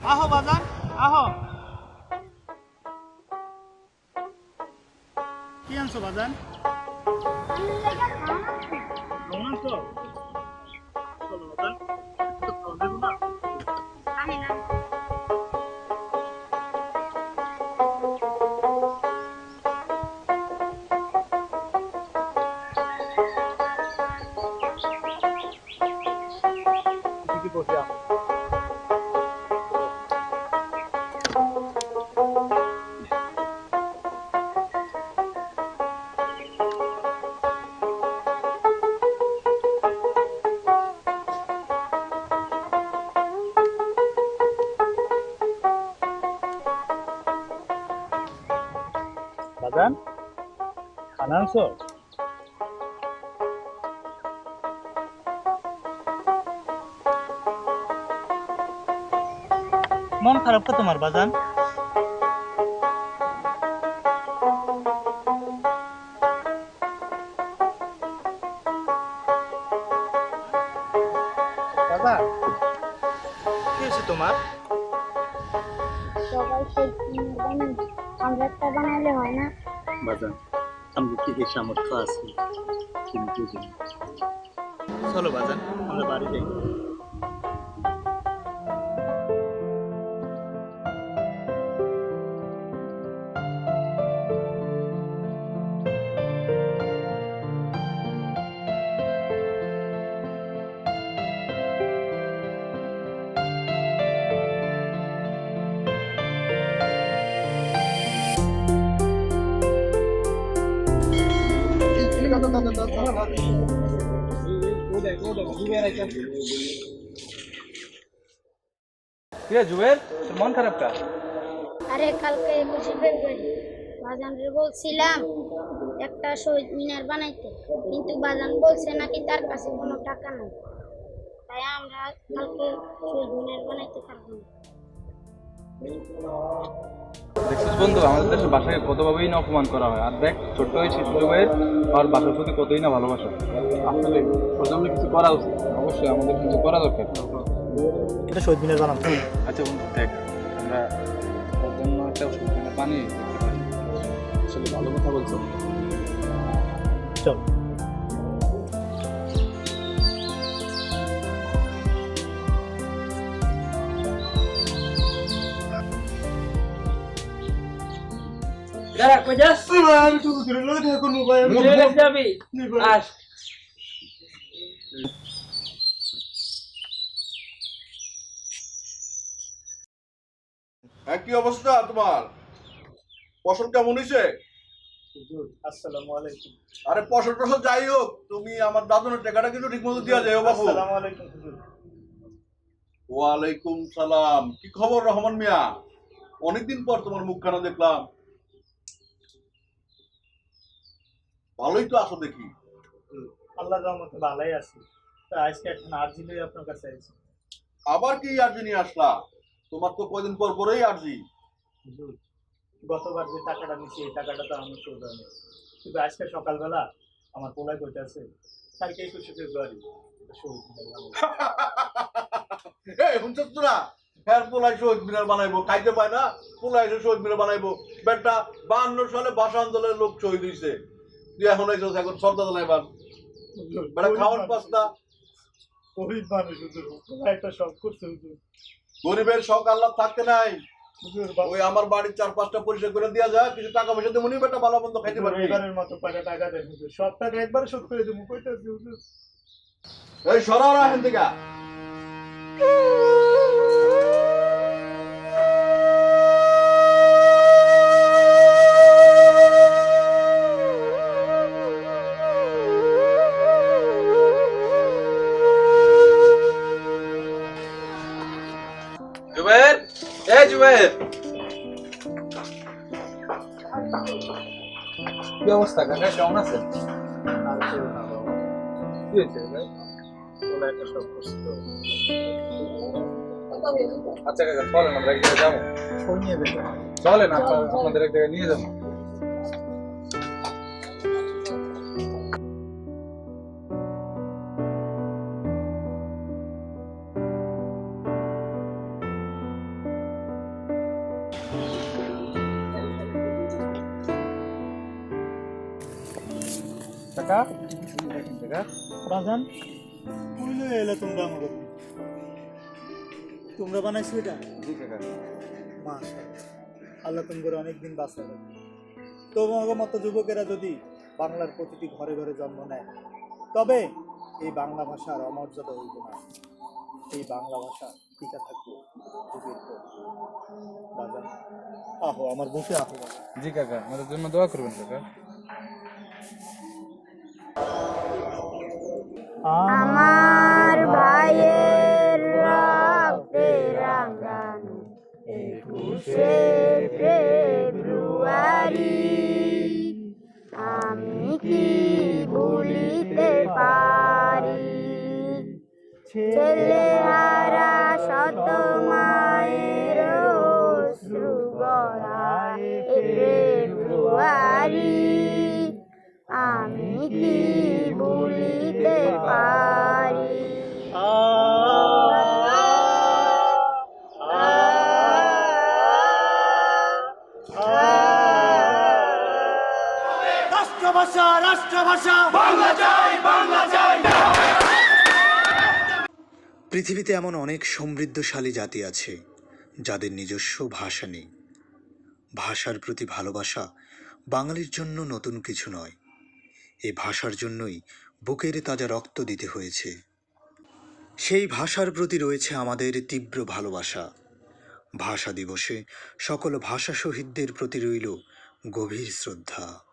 আহ কি আনছো বাজান কেমন আনছো চলো বাজান একটু খাওয়া দেবো না? কি বসে আছো? বাজান খানা আনছো মন খারাপ তো তোমার, বাজান। দাদা কি হয়েছে তোমার? সবাই আমরা বানাইলে হয় না? বাজান আমাদের থেকে সামর্থ্য আছে। কিন্তু চলো বাজান। আমরা বাড়ি যাই। কিরে মন খারাপ কা আরে কালকে একুশে ফেব্রুয়ারি বাজানরে বলছিলাম, একটা শহীদ মিনার বানাইতে। কিন্তু বাজান বলছে নাকি তার কাছে কোনো টাকা নেই। তাই আমরা কালকে শহীদ মিনার বানাইতে পারব না। দেখছিস বন্ধু আমাদের দেশের বাসাকে কতভাবেই না অপমান করা হয়। আর দেখ ছোট্ট ওই শিশু জুবের আর বাসার প্রতি কতই না ভালোবাসা। আসলে ওর জন্য কিছু করা উচিত। অবশ্যই আমাদের কিছু করা দরকার। এটা শহীদ মিনার বানাবো আচ্ছা বন্ধু দেখ আমরা ওর জন্য একটা পানি আসলে ভালো কথা বলছো। চল। দাঁড়া কই যাস? জেলে যাবি? আস। হ্যাঁ কি অবস্থা তোমার? ফসল কেমন হয়েছে আসসালামু আলাইকুম। আরে ফসল টসল যাই হোক তুমি আমার দাদনের টাকাটা কিন্তু ঠিক মতো দিয়া যাও বাবু আসসালামু আলাইকুম ওয়ালাইকুম সালাম। কি খবর রহমান মিয়া? অনেকদিন পর তোমার মুখখানা দেখলাম। ভালোই তো আসো দেখি। আল্লাহর রহমতে ভালোই আছি। তা আজকে একটা আর্জি লই আপনার কাছে আইছি। আবার কি আর্জি নিয়ে আসলা? তোমার তো কয়দিন পর পরেই আর্জি গতবার যে টাকাটা নিছি এই টাকাটা তো আমি শোধ হয়নি। কিন্তু আজকে সকালবেলা আমার পোলাই কইতাছে কালকে একুশে ফেব্রুয়ারি। এই শুনছো তোরা হ্যাঁ পোলাই শহীদ মিনার বানাইবো খাইতে পায় না? পোলাই শহীদ মিনার বানাইবো। বেটা বাহান্ন সালে ভাষা আন্দোলনের লোক শহীদ হয়েছে তুই এখন এসেছিস এখন হুজুর, বেটা খাওয়ার পাস্তা। গরিব মানুষ একটা শখ করছে গরিবের শখ আল্লাহ থাকতে নাই। ওই আমার বাড়ির চার পাঁচটা পরিষ্কার করে দেওয়া যায় কিছু টাকা পয়সা দেবো বেটা ভালো মন্দ খাইতে পারবি। এবারের মতো কয়টা টাকা হুজুর? সব টাকা একবারে শোধ করে দেবো কইতাছি এই সরাও রাখেন থেকে। এ জুবের কি অবস্থা? কাকা কেমন আছেন? আর কেউ না বাবা। কি হয়েছে ভাই? একটা আচ্ছা কাকা চলেন আমরা এক জায়গায় যাব নিয়ে দেবে চলেন আপনার আপনাদের এক জায়গায় নিয়ে যাব। বাজান কইলে এলে তোমরা আমাকে। তোমরা বানাইছো এটা? জি কাকা। মাশাআল্লাহ। আল্লাহ তোমাদের অনেকদিন বাঁচাবে তোমার মতো যুবকেরা যদি বাংলার প্রতিটি ঘরে ঘরে জন্ম নেয় তবে এই বাংলা ভাষার অমর্যাদা হইব না। এই বাংলা ভাষা টিকা থাকবে বাজান আহো আমার বুকে আহো জি কাকা আমাদের জন্য দোয়া করবেন কাকা। আমার ভাইয়ের রক্তে রাঙানো একুশে ফেব্রুয়ারি আমি কি ভুলিতে পারি? ছেলে রাষ্ট্রভাষা রাষ্ট্রভাষা। পৃথিবীতে এমন অনেক সমৃদ্ধশালী জাতি আছে যাদের নিজস্ব ভাষা নেই। ভাষার প্রতি ভালোবাসা বাঙালির জন্য নতুন কিছু নয়। এ ভাষার জন্যই বুকের তাজা রক্ত দিতে হয়েছে। সেই ভাষার প্রতি রয়েছে আমাদের তীব্র ভালোবাসা। ভাষা দিবসে সকল ভাষা শহীদদের প্রতি রইল গভীর শ্রদ্ধা।